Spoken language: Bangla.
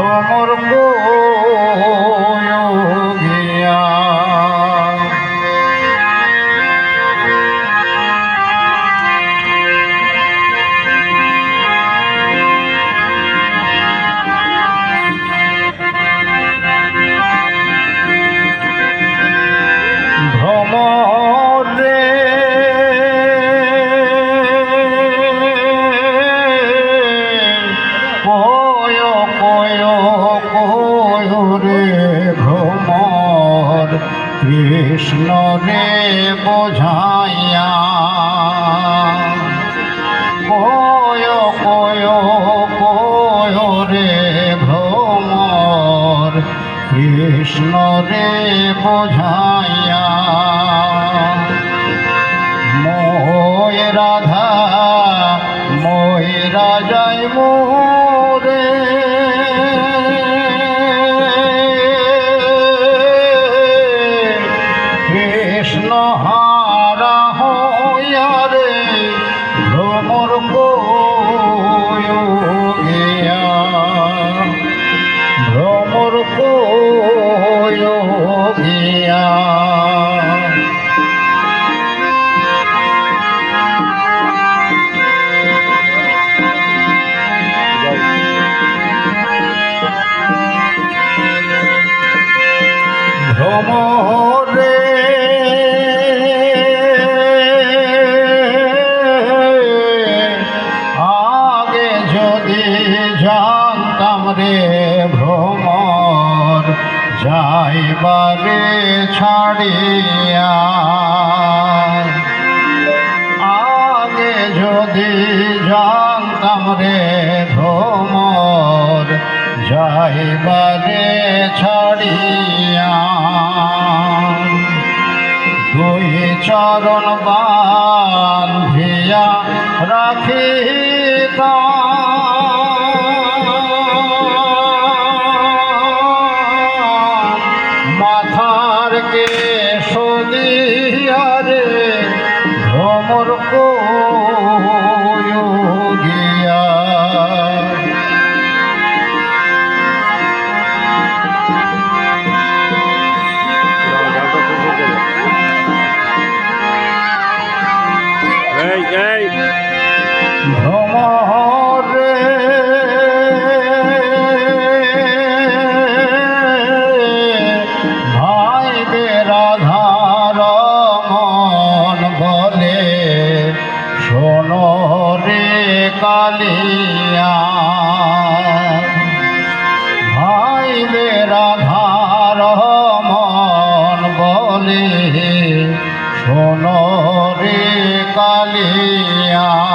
ভ্রমর কৃষ্ণ রে বোঝাইয়া, কয় কয় কয় রে ভ্রমর কৃষ্ণ রে বোঝাইয়া। মোয় রাধা মোয় রাজাই মোরে গিয়া ভ্রমরে আগে যদি জানতাম রে যাইবারে ছাড়িয়া আগে যদি জানতাম রে ভ্রমর যাইবারে ছাড়িয়া দুই চরণ বান্ধিয়া রাখি মাথার কে সদিয়ারে ভ্রমর বলে শোনো রে কালিয়া। ভাই বেরাধার মন বলে শোনো রে কালিয়া।